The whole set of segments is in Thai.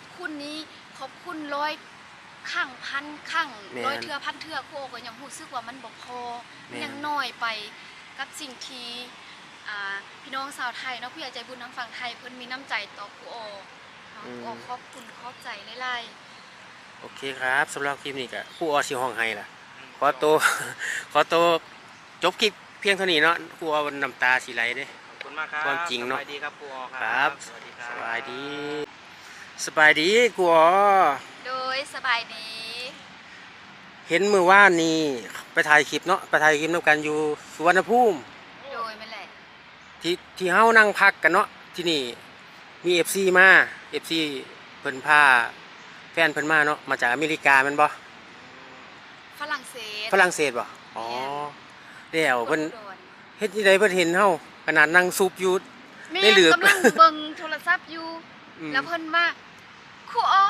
อบคุณนี้ ขอบคุณร้อยข้างพันข้างแม่นร้อยเทือพันเทือครูโอก็ยังรู้สึกว่ามันบ่พอแม่นยังน้อยไปกับสิ่งที่อ่าพี่น้องชาวไทยเนาะผู้ใหญ่ใจบุญทางฝั่งไทยเพิ่นมีน้ำใจต่อครูโอเนาะครูโอขอบคุณขอบใจหลายโอเคครับสำหรับคลิปนี้ก็ครู่ออสิห้องให้ล่ะ ขอตัวขอตัวจบคลิปเพียงเท่านี้เนาะครู่ออน้ำตาสิไหลเด้ ขอบคุณมากครับความจริงเนอะสบายดีครับครูออคครัรับ สวัสดีครับสบายดี สบายดีครู่ออๆโดยสบายดี เห็นมือว่านนี่ไปถ่ายคลิปเนาะไปถ่ายคลิปนํกันอยู่สุวรรณภูมิโดยไม่นแหละที่ที่เฮานั่งพักกันเนาะที่นี่มี FC มา FC เพิ่นพาแฟนเพิ่นมาเนาะมาจากอเมริกาแม่นบ่ฝรั่งเศสฝรั่งเศสบ่อ๋อแล้วเพิ่นโดนเฮ็ดจังไดเพิ่นเห็นเฮาขนาดนั่งซุปอยู่ แม่ได้เหลือบกำลังเบิ่งโทรศัพท์อยู่ อืม แล้วเพิ่นมา ครูอ้อ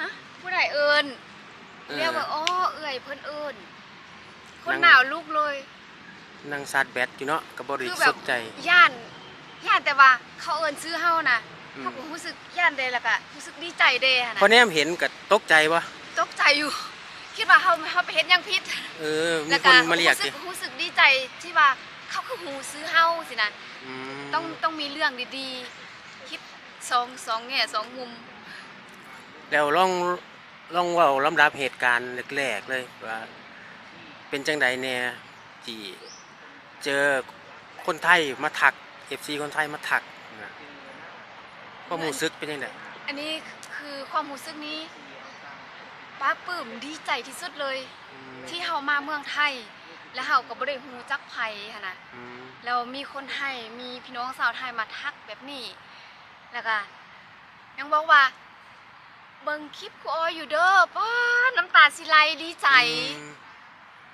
ฮะผู้ใดเอิ้นเออเรียกว่าอ้อเอื่อยเพิ่นเอิ้นคนนั่งหนาวลูกเลยนั่งชาร์จแบตอยู่เนาะก็บ่ได้คือแบสบนใจย่านย่านแต่ว่าเขาเอิ้นซื้อเฮานะอืมเขาก็รู้สึกย่านเดแล้วก็รู้สึกดีใจเดหั่นพอน่ะแนมเห็นก็ตกใจบ่ตกใจอยู่ คิดว่าเฮาเฮาไปเฮ็ดหยังผิดเออมีแล้วคก็นมาเรียกรู้สึดิกรู้สึกดีใจที่ว่าเขาคือหูซื้อเฮาสินะอืมต้องต้องมีเรื่องดีๆ คิดสองสองแง่สองมุม แล้วลองลองเว้าลำดับเหตุการณ์แรกๆเลยว่า เป็นจังใดแน่ที่เจอคนไทยมาทัก FC คนไทยมาทักนะความรู้สึกเป็นจังไดอันนี้คือความรู้สึกนี้ป้าปลื้มดีใจที่สุดเลย อืมที่เฮามาเมืองไทย แล้วเฮาก็บ่ได้ฮู้จักไผหันนะอืมแล้วมีคนไทยมีพี่น้องชาวไทยมาทักแบบนี้ แล้วก็ยังบอกว่า เบิ่งคลิปครูอออยู่เด้อป้าน้ำตาสิไหลดีใจ อืม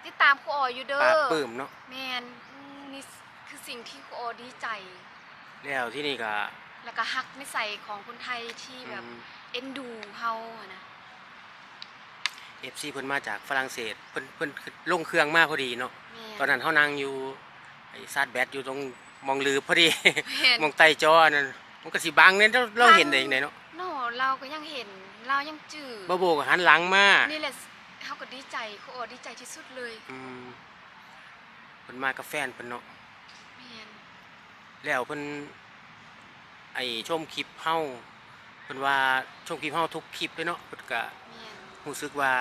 ติดตามครูอออยู่เด้ปลาอปลื้มเนาะแม่นอืมนี่คือสิ่งที่ครูออดีใจ แล้วที่นี่ก็แล้วก็ฮักนิสัยของคนไทยที่แบบอืมเอ็นดูเฮาอะนะ FC เพิ่นมาจากฝรั่งเศสเพิ่นเพิ่นลงเครื่องมาพอดีเนาะแม่ตอนนั้นเฮานั่งอยู่ไอ้ซาดแบตอยู่ตรงมองลือพอดี แม่น มองใต้จอนั่นมันก็สิบังเนี่ยเราเราเห็นได้ยังไงเนาะ โน่เราก็ยังเห็น เรายังจื้อบ่โบก็หันหลังมานี่แหละเฮาก็ดีใจครูออดีใจที่สุดเลยอืมเพิ่นมากับแฟนเพิ่นเนาะแม่นแล้วเพิ่นไอ้ชมคลิปเฮาเพิ่นว่าชมคลิปเฮาทุกคลิปเลยเนาะเพิ่นก็แม่นรู้สึกว่า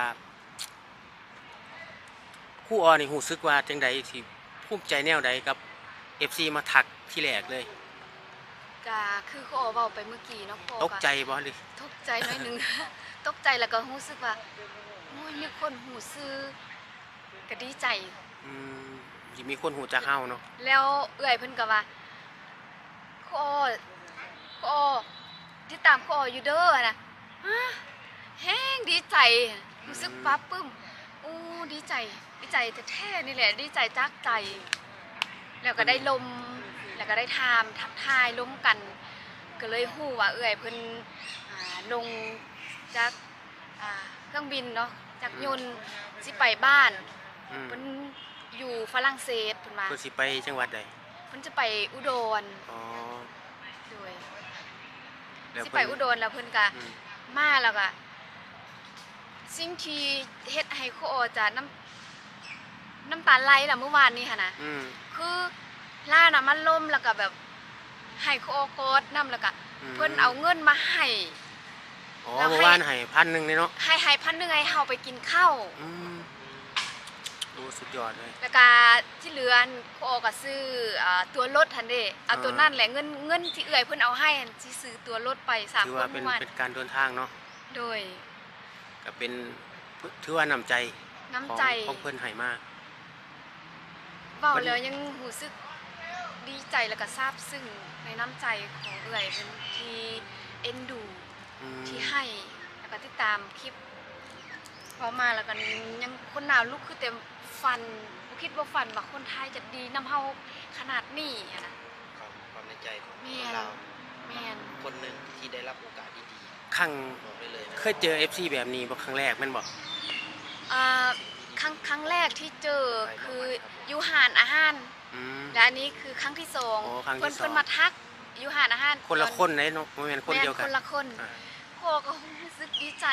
ครู่ออนี่รู้สึกว่าจังใดสิภูมิใจแนวใดกับ FC มาทักที่แรกเลย ก็คือครูออเว้าไปเมื่อกี้เนาะครูออตกใจบ่หรือตกใจหน่อยหนึง ตกใจแล้วก็รู้สึกว่าโอ้ยมีคนหูซื้อก็ดีใจ อืมสิมีคนหูจักเฮาเนาะแล้วเอื่อยเพิ่นก็ว่าครูออครูออติดตามครูอออยู่เด้อนะฮะแห้งดีใจรู้สึกปลาปลื้มอู้ดีใจ ดีใจแท้ๆนี่แหละ ดีใจจากใจ แล้วก็ได้ลม แล้วก็ได้ทามทักทายล้มกัน ก็เลยฮู้ว่าเอื่อยเพิ่นอ่าลงจากอ่าเครื่องบินเนาะจากยนต์สิไปบ้านอืมเพิ่นอยู่ฝรั่งเศสเพิ่นมาเพิ่นสิไปจังหวัดใดเพิ่นจะไปอุดรอ๋อด้วยแล้วสิเพิ่นไปอุดรแล้วเพิ่นก็อืมมาแล้วก็สิ่งที่เฮ็ดให้ครูออจะน้ำน้ำตาไหลล่ะเมื่อวานนี้ค่ะนะอืมคือ ล่าน่ะมันล่มแล้วก็แบบให้ครูออกอดน้ำแล้วก็อืมเพิ่นเอาเงินมาให้อ๋อแล้วให้เมื่อวานให้พันหนึ่งเลยเนาะให้ให้พันหนึงให้เฮาไปกินข้าวอืมโอ้สุดยอดเลยแล้วก็ที่เหลือครูออก็ซื้ออ่าตัวรถทันเด้เอาตัวอ่านั่นั่นแหละเงินเงินที่เอื้อยเพิ่นเอาให้อันสิซื้อตัวรถไปสามถือคว่านเป็นเมื่อวานเป็นการเดินทางเนาะโดยก็เป็นถือว่านำใจน้ำของใจของเพิ่นให้มาเว้ามันแล้วยังรู้สึก ดีใจแล้วก็ซาบซึ้งในน้ำใจของเอื้อยเป็นที่เอ็นดูอืมที่ให้แล้วก็ติดตามคลิปพอมาแล้วก็ยังคนหนาวลุกคือเต็มฟันบ่คิดว่าฟันว่าคนไทยจะดีน้ำเฮาขนาดนี้อะนะ ความความในใจของแม่คนเราแม่นคนหนึ่งที่ได้รับโอกาสดีครั้งๆบอกได้เลยนะเคยเจอ FC แบบนี้บ่ครั้งแรกแม่นบ่อ่าครั้งครั้งแรกที่เจอคืออยู่หานอาหาร อืม และอันนี้คือครั้งที่สองโอ้ครั้งที่เพิ่นสอง เพิ่นมาทักอยู่หานอาหารคนละคนเลยเนาะบ่แม่นคนเดียวกัแม่นคนละคนอ่าครูก็รู้สึกดีใจ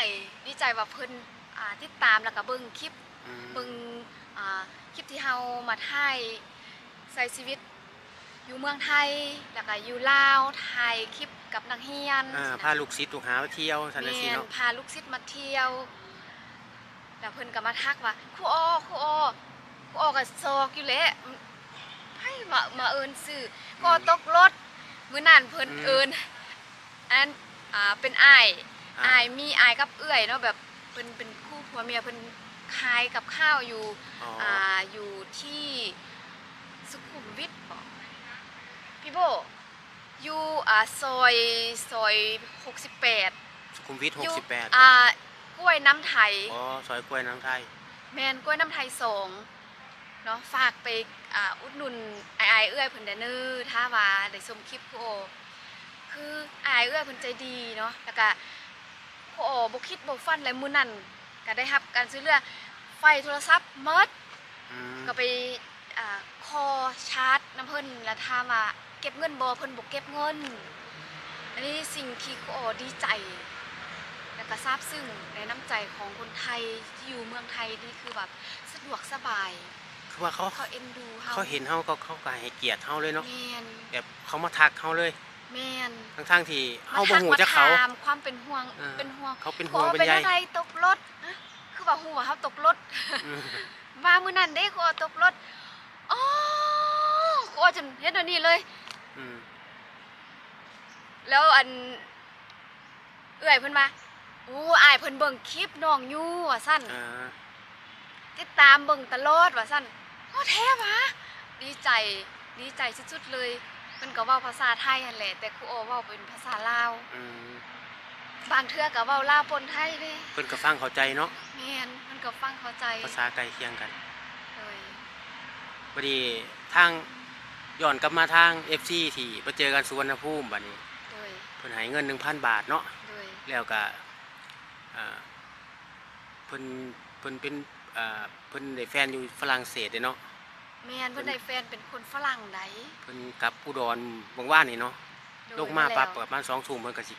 ดีใจว่าเพิ่นอ่าติดตามแล้วก็เบิ่งคลิป อืม เบิ่งอ่าคลิปที่เฮามาถ่ายใส่ชีวิต อยู่เมืองไทย แล้วก็อยู่ลาวถ่ายคลิปกับนักเรียนอ่าพาลูกศิษย์ลูกหาไปเที่ยวสันนิแม่สินเนาะพาลูกศิษย์มาเที่ยว แล้วเพิ่นก็มาทักว่าครูอ้อครูอ้อครูอ้อก็ซอกอยู่แหละให้ มามาเอิ้นชื่อก็ตกรถมื้อนั้นเพิ่นเอิ้นอันอ่าเป็นอ้ายอายมีอายกับเอื้อยเนาะแบบเป็นเป็นคู่ผัวเมียเพิ่นขายกับข้าวอยู่อ๋ออ่าอยู่ที่สุขุมวิทบ่พี่โบอยู่อ่าซอยซอย68สุขุมวิทอยู่68อ่ากล้วยน้ำไทยอ๋อซอยกล้วยน้ำไทยแมนกล้วยน้ำไทยสอง เนาะฝากไปอ่าอุดหนุนไอายๆเอื้อยเพิ่นเด้อเด้อถ้าว่าได้ชมคลิปพ่อโอ คืออายเอื้อยเพิ่นใจดีเนาะแล้วก็พ่อโอบ่คิดบ่ฟันเลยมื้อนั้นก็ได้รับการซื้อเรือไฟโทรศัพท์หมดอืมก็ไปอ่าคอชาร์จน้ำเพิ่นแล้วถามว่าเก็บเงินบ่เพิ่นบ่เก็บเงิน อันนี้สิ่งที่พ่อโอดีใจแล้วก็ซาบซึ้งในน้ำใจของคนไทยที่อยู่เมืองไทยนี่คือแบบสะดวกสบาย คือว่าเขาเขาเอ็นดูเฮาเขาเห็นเฮาก็เขาก็ให้เกียรติเฮาเลยเนาะแมนแบบเขามาทักเฮาเลยแมนทั้งๆที่เฮาบ่ฮู้จักเขามาถามความเป็นห่วงเออเป็นห่วงเขาเป็นขห่วงอเป็นเป็นใยอะไรตกรถฮะคือว่าฮู้ว่าเฮาตกรถ อืมว่ามื้อนั้นเด้ขอตกรถอ๋อขอจนเฮ็ดอันนี้เลย อืมแล้วอันเอื้อยเพิ่นมาอู้อายเพิ่นเบิ่งคลิปน้องอยู่ว่าซั่น อ่าติดตามเบิ่งตลอดว่าซั่น โอ้แท้หวะดีใจดีใจสุดๆเลยเพิ่นก็เว้าภาษาไทยนั่นแหละแต่ครูโอเว้าเป็นภาษาลาวอืมบางเทื่อก็เว้าลาวปนไทยเด้เพิ่นก็ฟังเข้าใจเนาะแม่นเพิ่นก็ฟังเข้าใจภาษาใกล้เคียงกันเลยพอดีทางย้อนกลับมาทาง FC ที่ไปเจอกันสุวรรณภูมิบัดนี้เลยเพิ่นให้เงิน1,000บาทเนาะเลยแล้วก็อ่าเพิ่นเพิ่นเป็น อ่าเพิ่นได้แฟนอยู่ฝรั่งเศสเด้เนาะแม่นเพิ่นได้แฟนเป็นคนฝรั่งใดเพิ่นกลับอุดรบางว่านนี่เนาะโดยลงมาปั๊บแล้วประมาณ2ทุ่มเพิ่นก็สิ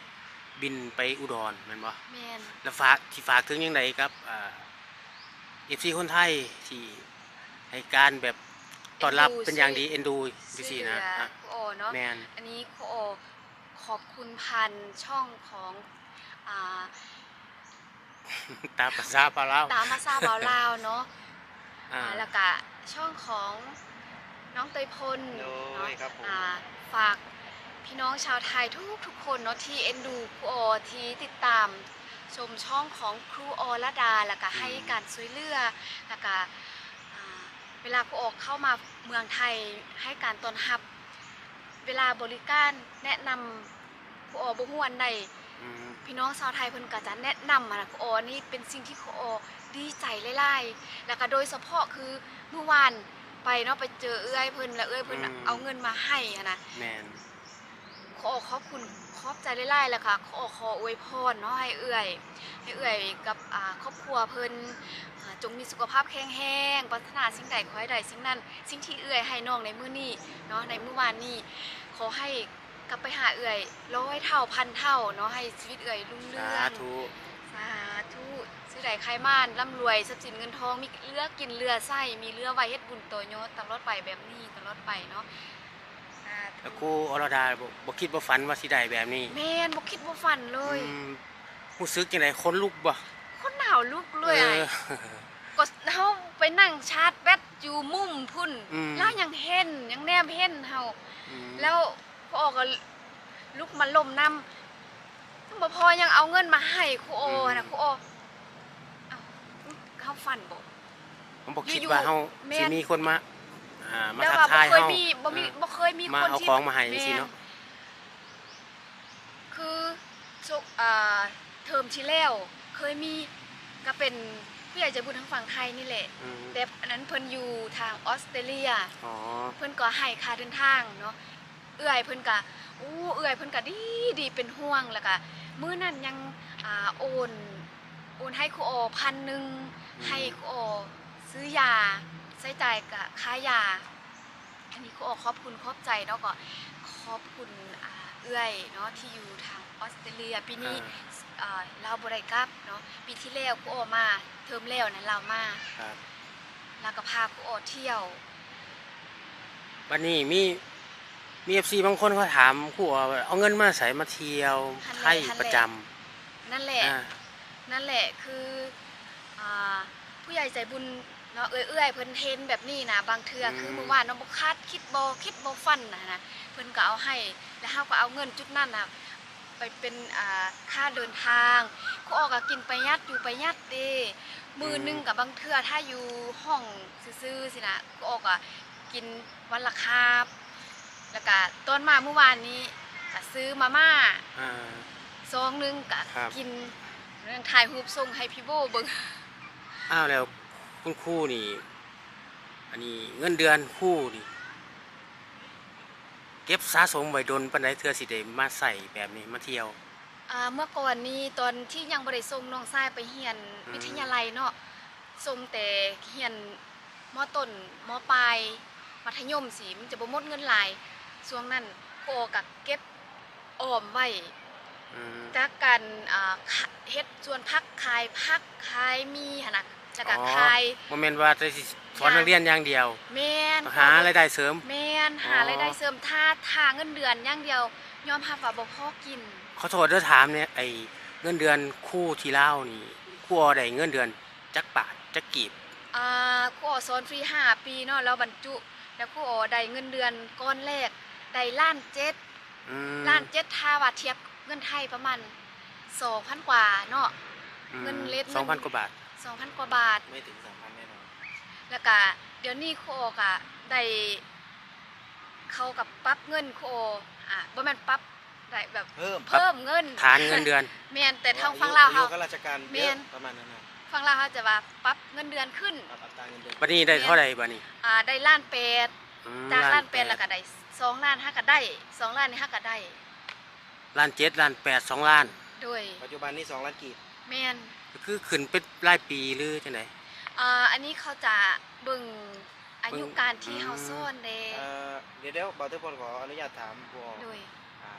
บินไปอุดรแม่นบ่แม่นแล้วฝากที่ฝากถึงยังไงครับอ่า FC คนไทยที่ให้การแบบต้อนรับเป็นอย่างดีเอ็นดูจังซี่นะช่วยเหลืออะครูโอเนาะแม่นอันนี้ครูโอขอบคุณพันช่องของอ่า ตามภาษาปลาลาวตามภาษาบาวลาวเนาะอ่า อ่าแล้วก็ช่องของน้องเตยพลโดเนาะยครับผม อ่าฝากพี่น้องชาวไทยทุกทุกๆคนเนาะที่เอ็นดูครูโอที่ติดตาม ชมช่องของครูโอละดาแล้วก็ให้การช่วยเหลือแล้วก็อ่าเวลาครูโอเข้ามาเมืองไทยให้การต้อนรับ เวลาบริการแนะนำครูโอบ่ฮู้อันใดอืม พี่น้องชาวไทยเพิ่นก็จะแนะนำมานะครูโอนี่เป็นสิ่งที่ครูโอดีใจหลายๆแล้วก็โดยเฉพาะคือเมื่อวานไปเนาะไปเจอเอื้อยเพิ่นแล้วเอื้อยเพิ่นน่ะเอาเงินมาให้อะนะแม่นขอขอบคุณขอบใจหลายๆแล้วค่ะขอขออวยพรเนาะให้เอื้อยให้เอื้อยกับอ่าครอบครัวเพิ่นอ่าจงมีสุขภาพแข็งแรงปรารถนาสิ่งใดขอให้ได้สิ่งนั้น สิ่งที่เอื้อยให้น้องในมื้อนี้เนาะในมื้อวานนี้ขอให้ กลับไปหาเอื้อยร้อยเท่าพันเท่าเนาะให้ชีวิตเอื้อยรุ่งเรืสาองธุสาธุซื้อใดใครม่านร่ำรวยทรัพย์สินเงินทองมีเลือกินเรือไส้มีเรือไว้เฮ็ดบุญโตโยตลอดไปแบบนี้ตลอดไปเนาะสาธุแล้วครูอรดาบ่บ่คิดบ่ฝันว่าสิได้แบบนี้แม่นบ่คิดบ่ฝันเลยอืมรู้สึกจังไดคนลุกบ่คนหนาวลุกเลยเอไอ้อก็เฮาไปนั่งชาร์จแบตอยู่มุมพุ่นอืมแล้วยังเห็นยังแนมเห็นเฮาอืมแล้ว พอออกก็ลุกมาล่มน้ำทั้งบ่พอยังเอาเงินมาให้ครูโอนะครูโอเอ้าเขาฝันบ่ผมบ่คิดอยู่ๆว่าเฮาแม่นสิมีคนมาอ่ามาแล้วทักว่าบ่ทายเคยเฮามีบ่มีเออบ่เคยมีมาคนเอาที่ของมาให้สิแม่เนาะ คือสุอ่าเทอมที่แล้วเคยมีก็เป็นผู้ใหญ่ใจบุญทางฝั่งไทยนี่แหละอืมแต่อันนั้นเพิ่นอยู่ทางออสเตรเลีย อ๋อ เพิ่นก็ให้ค่าเดินทางเนาะ เอื้อยเพิ่นก็อู้เอื้อยเพิ่นก็ดีดีเป็นห่วงแล้วก็มื้อนั้นยังอ่าโอนโอนให้ครูโอพันหนึ่งให้ครูโอซื้อยาใช้จ่ายกับค่ายา อันนี้ครูโอขอบคุณขอบใจเนาะก็ขอบคุณอ่าเอื้อยเนาะที่อยู่ทางออสเตรเลียปีนี้เอ่อเราบ่ได้กลับเนาะปีที่แล้วครูโอมาเทอมแล้วนั้นเรามาครับ แล้วก็พาครูโอเที่ยว วันนี้มี มีเอฟซีบางคนเขาถามครู่ว่าเอาเงินมาใส่มาเที่ยวไทยประจำนั่นแหละ อ่า นั่นแหละ คืออ่าผู้ใหญ่ใจบุญเนาะเอื้อยๆเพิ่นเห็นแบบนี้นะบางเทื่อคือเมื่อวานเนาะบ่คาดคิดบ่คิดบ่ฟันนะนะเพิ่นก็เอาให้ แล้วเฮาก็เอาเงินจุดนั้นน่ะไปเป็นอ่าค่าเดินทางก็ออกก็กินประหยัดอยู่ประหยัดเด้มือหนึงกับบางเทื่อถ้าอยู่ห้องซื่อๆสินะก็ออกก็กินวันละคาบ แล้วก็ตอนมาเมื่อวานนี้ก็ซื้อมาม่าอ่า ซองหนึงก็ครับ กินเรื่องถ่ายรูปส่งให้พี่โบเบิ่งอ้าวแล้วคุณครู่นี่ อันนี้เงินเดือนครู่นี่ เก็บสะสมไว้ดนปันไดเทื่อสิได้มาใส่แบบนี้มาเที่ยว อ่าเมื่อก่อนนี้ตอนที่ยังบ่ได้ส่งน้องชายไปเรียนอืม วิทยาลัยเนาะส่งแต่เรียนมต้นมปลายมัธยมสิมันจะบ่หมดเงินหลาย ช่วงนั้นโกก็เก็บออมไว้อืมจากการอ่าขะเฮ็ดสวนผักขายผักขายมีหั่นน่ะแล้วก็อ๋อขายบ่แม่นว่าจะสิสอนนักเรียนอย่างเดียว แม่นหารายได้เสริม แม่นหาอ๋อรายได้เสริมถ้าทาเงินเดือนอย่างเดียวยอมรับว่าบ่พอกินขอโทษเด้อถามเนี่ยไอ้เงินเดือนคู่ที่เล่าวนี่คู่อได้เงินเดือนจักบาทจักกีบอ่าครูอ๋อสอนฟรี5ปีเนาะแล้วบรรจุ แล้วครูอ๋อได้เงินเดือนก้อนแรก ได้ล้านเจ็ดอืมล้านเจ็ดถ้าว่าเทียบเงินไทยประมาณ2,000กว่าเนาะอืมเงินเล็ดสองพันกว่าบาท2,000กว่าบาท ไม่ถึงสามพันแน่นอนแล้วก็เดี๋ยวนี้ครูอ๋อก็ได้เขากับปรับเงินครูอ๋ออะบ่แม่นปรับได้แบบเพิ่มเพิ่มเงินฐานเงินเดือน แม่นแต่ทางฝั่งลาวเฮาอข้าราชการแม่เยอะนประมาณนั้นนะฝั่งลาวเฮาจะว่าปรับเงินเดือนขึ้น ปรับอัตราเงินเดือนบัดนี้ได้เท่าไหร่บัดนี้ อ่าได้ล้านแปดอืม จากล้านแปดดแล้วก็ได้สองล้านห้าก็ได้สองล้านนี่ห้าก็ได้ล้านเจ็ดล้านแปดสองล้านโดยปัจจุบันนี้สองล้านกีบแมนก็คือขึ้นเป็นรายปีหรือจังไดอ่าอันนี้เขาจะเบิ่งอายุการที่อืมเฮาซ่อนเด้เอ่อเดี๋ยวเดี๋ยวเบาเตอร์พลขออนุญาตถามบัวโดยอ่า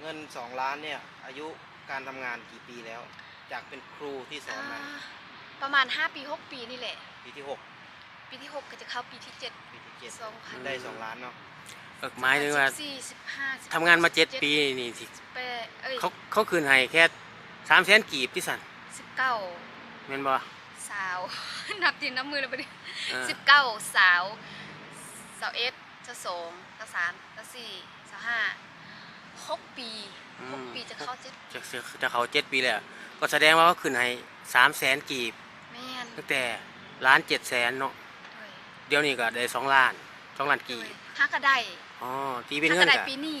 เงินสองล้านเนี่ยอายุการทำงานกี่ปีแล้ว จากเป็นครูที่สอนมาอ่าประมาณ5ปี6ปีนี่แหละ ปีที่หกปีที่6ก็จะเข้าปีที่7ปีที่ เจ็ดสองพันได้สองล้านเนาะเอิกหมายถึงว่า14 15ทำงานมาเจ็ดปีนี่สิแปดเอ้ยเขาเขาคืนให้แค่สามแสนกีบที่สั่น19แม่นบ่สาว นับทีน้ำมือแล้วบ่ดิอ่าสิบเก้าสาวสาวเอสสาวสองสาวสามสาวสี่สาวห้าหกปีหกปีจะเข้าเจ็ดจะจะจะเขาเจ็ดปีแล้วก็แสดงว่าเขาคืนให้สามแสนกีบแม่นตั้งแต่ล้านเจ็ดแสนเนาะ ด้วยเดี๋ยวนี้ก็ได้สองล้านสองล้านด้กีวยบห้าก็ได้อ๋อตีเป็นห้าเงิก็นได้กับปีนี้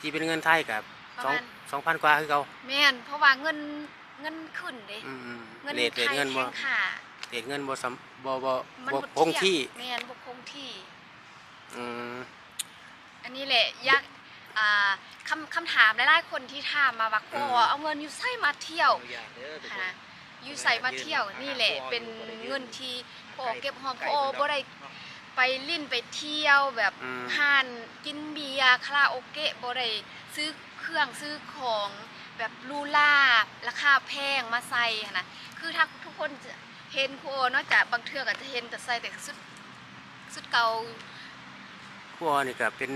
ตีเป็นเงินไทยกับประสองมาณ สองพันกว่าคือเขาแม่นเพราะว่าเงินเงินขึ้นเด้อืมอืมเงินเลทไทเลทยเงินบ่แข็งค่าเลทเงินบ่สำบ่บ่มันบ่บ่คงที่แม่นบ่คงที่ อืม อันนี้แหละอยากอ่าคำคำถามหลายๆคนที่ถามมาว่าโอ้เอาเงินอยู่ไสมาเที่ยวอนุญาตเด้อทุกคนค่ะอยู่ใส่มาเที่ยวนี่แหละเป็นเงินที่ พอเก็บหอมพอบ่ได้ไปลิ้นไปเที่ยวแบบอืมห้านกินเบียร์คาราโอเกะบ่ได้ซื้อเครื่องซื้อของแบบหรูล่าราคาแพงมาใส่หั้นนะคือถ้าทุกคนจะเห็นครูโอนอกจากบางเทื่อก็จะเห็นแต่ใส่แต่สุดสุดเก่าพวกนี่ก็เป็น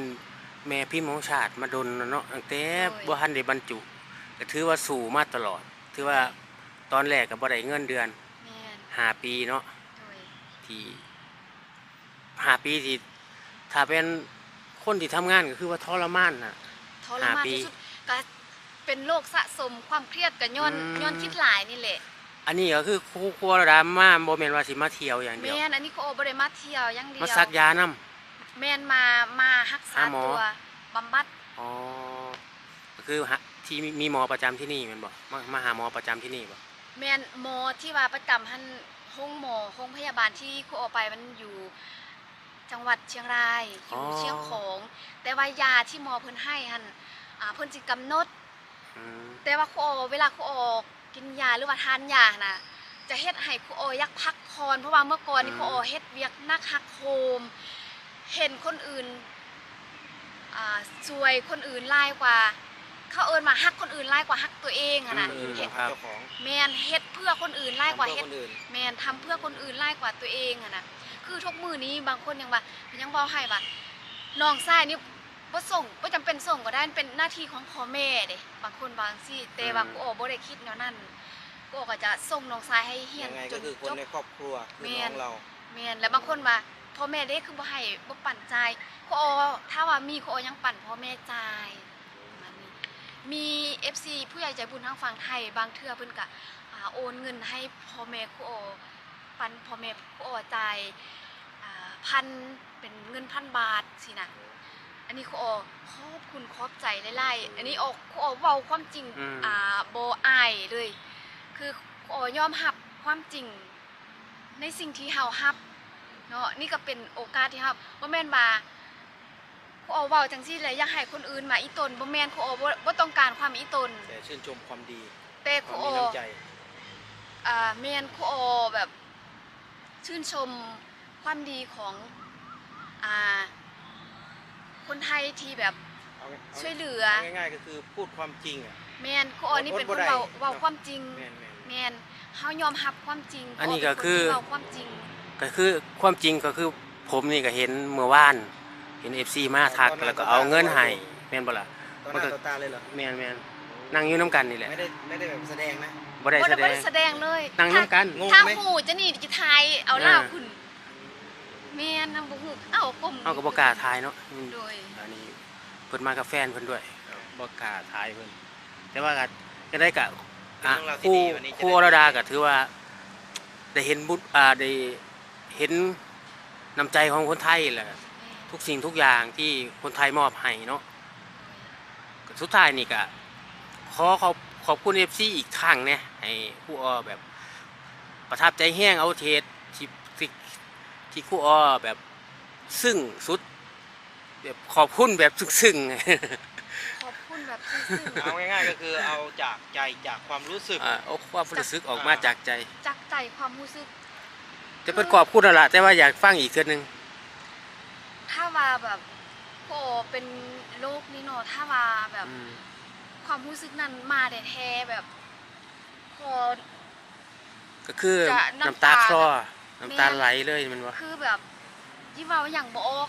แม่พิมพ์ของชาติมาดนเนาะตั้งแต่บ่ทันได้บรรจุก็ถือว่าสู่มาตลอด ถือว่าตอนแรกก็บ่ได้เงินเดือนแม่นห้าปีเนาะโดย ที่ห้าปีที่ถ้าเป็นคนที่ทำงานก็คือว่าทรมานน่ะทรมานห้าปีที่สุดก็เป็นโรคสะสมความเครียดกับย้อนอืม ย้อนคิดหลายนี่แหละอันนี้ก็คือครูครัวระดับมาบ่แม่นว่าสิมาเที่ยวอย่างเดียวแม่นอันนี้ก็โอบริมาเที่ยวอย่างเดียวมาซักยานํ แม่นมามารักษาหาหมอ ตัวบำบัดอ๋อก็คือหาที่มีมีหมอประจำที่นี่แม่นบ่มามาหาหมอประจำที่นี่บ่แม่นหมอที่ว่าประจำหัน ห้องหมอห้องพยาบาลที่ครูเอาไปมันอยู่จังหวัดเชียงรายอยู่เชียงของ แต่ว่ายาที่หมอเพิ่นให้หันอ่าเพิ่นสิกำหนดอืมแต่ว่าครูโอเวลาครูโอกินยาหรือว่าทานยานะจะเฮ็ดให้ครูโออยักพักพรเพราะว่าเมื่อก่อนนี่ครูโอเฮ็ดเวียกหนักหักโหมเห็นคนอื่นอ่าช่วยคนอื่นหลายกว่า เขาเอิ้นมาฮักคนอื่นหลายกว่าฮักตัวเองอะนะอืม เฮ็ดครับเจ้าของแมนเฮ็ดเพื่อคนอื่นหลายกว่าทำเฮ็เพื่อดคนอื่น แมนทำเพื่อคนอื่นหลายกว่าตัวเองอะนะคือทุกมือนี้บางคนยังว่ายังบอกให้ว่าน้องชายนี่บ่ส่งบ่จำเป็นส่งก็ได้เป็นหน้าที่ของพ่อแม่เด้บางคนบางสิแต่ว่าอืม กูโอบ่ได้คิดแนวนั้นกูโอก็จะส่งน้องชายให้เรียนยังไงจก็นคือคจนบ ในครอบครัวคือแม่น้อนงเรา แม่นแล้วบางคนว่าพ่อแม่เด้คือบ่ให้บ่ปั่นใจายกูโอถ้าว่ามีกูโอยังปั่นพ่อแม่จ่ มี FC ผู้ใหญ่ใจบุญทางฝั่งไทยบางเทื่อเพิ่นก็อ่าโอนเงินให้พ่อแม่กูโอปั่นพ่อแม่กูโอจ่ายอ่าพันเป็นเงินพันบาทสินะอันนี้กูโอขอบคุณขอบใจหลายๆอันนี้โอกูโอเว้าความจริงอืม อ่าบ่อายเลย คือกูโอยอมรับความจริง ในสิ่งที่เฮาฮับเนาะนี่ก็เป็นโอกาสที่เฮาบ่แม่นว่าค รูโอเว้าจังซี่เลยอยากให้คนอื่นมาอีตนบ่แม่นครูโอบ่บ่ต้องการความอีตน แต่ชื่นชมความดีแต่คควารูมโอมีน้ำใจ อ่าแม่นครูโอแบบ ชื่นชมความดีของอ่าคนไทยที่แบบ เอาไงเอาช่วยเหลือาง่ายๆก็คือพูดความจริงอะ แม่นครูโอนี่เป็นคนบ่ได้เว้าเว้าเนาะความจริง แม่นแม่นแม่นเฮายอมรับความจริงอันนี้ครูก็เป็คือนนที่เว้าความจริง ก็คือความจริงก็คือผมนี่ก็เห็นเมื่อวาน เห็น FC มาทักแล้วก็เอาเงินให้แม่นบ่ล่ะต่อหมันน้าก็ต่อตาเลยเหรอแม่นแม่นนั่งอยู่น้ำกันนี่แหละไม่ได้ไม่ได้แบบแสดงนะบ่ได้บ่แสได้ดบ่งได้แสดงเลยนั่งน้ำกันงงถ้าไหมหูจะนี่จะทายเอาล่าอ่าคุณแม่นำบ่ฮู้เอ้ากลมเอาก็บ่กล้าทายเนาะอืมโดยอันนี้เพิ่นมากับแฟนเพิ่นด้วยบ่กล้าทายเพิ่นแต่ว่าก็ก็ได้กะอะเป็นเรื่องราวที่ครูดีวันนี้จะครูได้อรดาก็ถือว่า ได้เห็นบุญอ่าได้เห็นน้ำใจของคนไทยแหละ ทุกสิ่งทุกอย่างที่คนไทยมอบให้เนาะก็สุดท้ายนี่ก็ขอขอบขอบคุณ FC อีกครั้งเนี่ยให้ครูออแบบ ประทับใจแห้งเอาเทศที่ที่ที่ครูออแบบซึ่งสุดแบบขอบคุณแบบซึ้งๆขอบคุณแบบซื่อเอาง่ายๆก็คือเอาจากใจจากความรู้สึกอ่าเอาความรู้สึกออกมาจากใจ ๆจากใจความรู้สึก จะเป็นขอบคุณแล้วล่ะแต่ว่าอยากฟังอีกเทื่อนึง ถ้าว่าแบบโอ้เป็นโรคนี้เนาะถ้าว่าแบบ อืม ความรู้สึกนั้นมาแต่แท้แบบพอ ก็คือจะน้ำน้ำตาตาคลอแม่น้ำตาไหลเลยมันว่าคือแบบยี่ว่าอย่างบ่ออก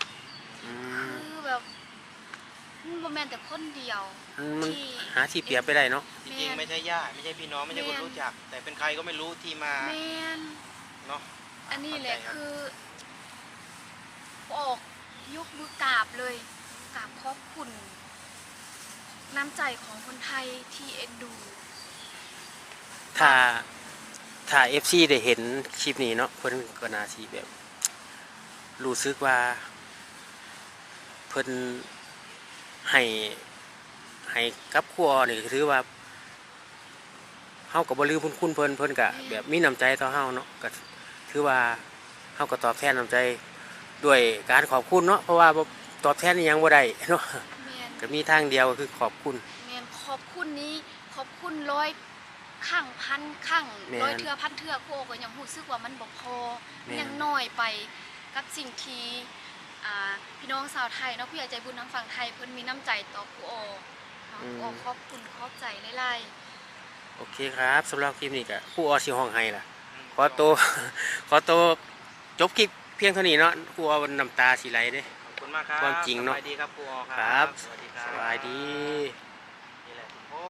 อืมคือแบบมันบ่แม่นแต่คนเดียว มันที่ หาที่เปรียบไปได้เนาะ จริงๆไม่ใช่ญาติไม่ใช่พี่น้องไม่ใช่คนแม่นรู้จัก แต่เป็นใครก็ไม่รู้ที่มาแม่น เนาะ อันนี้แหละเข้าใจครับ คือออก ยกมือกราบเลยกราบขอบคุณ น้ำใจของคนไทยที่เอ็นดู ถ้าถ้า FC ได้เห็นคลิปนี้เนาะเพิ่นก็น่าสิแบบ รู้สึกว่า เพิ่นให้ให้กับครัวนี่ก็ถือว่าเฮาก็บ่ลืมบุญคุณเพิ่นเพิ่นก็แบบมีน้ำใจต่อเฮาเนาะก็ถือว่าเฮาก็ตอบแทนน้ำใจ ด้วยการขอบคุณเนาะเพราะว่าบ่ตอบแทนอิหยังบ่ได้เนาะแมนก็มีทางเดียวก็คือขอบคุณ แมนขอบคุณนี้ขอบคุณร้อยข้างพันข้างแม่นร้อยเทือพันเทือโคก็ยังรู้สึกว่ามันบ่พอแม่น ยังน้อยไปกับสิ่งที่อ่าพี่น้องชาวไทยเนาะผู้ใหญ่ใจบุญทางฝั่งไทยเพิ่นมีน้ำใจต่อครูโอเนาะครูโอขอบคุณขอบใจหลายๆโอเคครับสำหรับคลิปนี้ก็ครู่ออสิห้องให้ล่ะ ขอตัว ขอตัวจบคลิปเพียงเท่านี้เนาะครู่ออน้ำตาสิไหลเด้ ขอบคุณมากครับความจริงเนอะสบายดีครับครูออคครัรับ สวัสดีครับสบายดี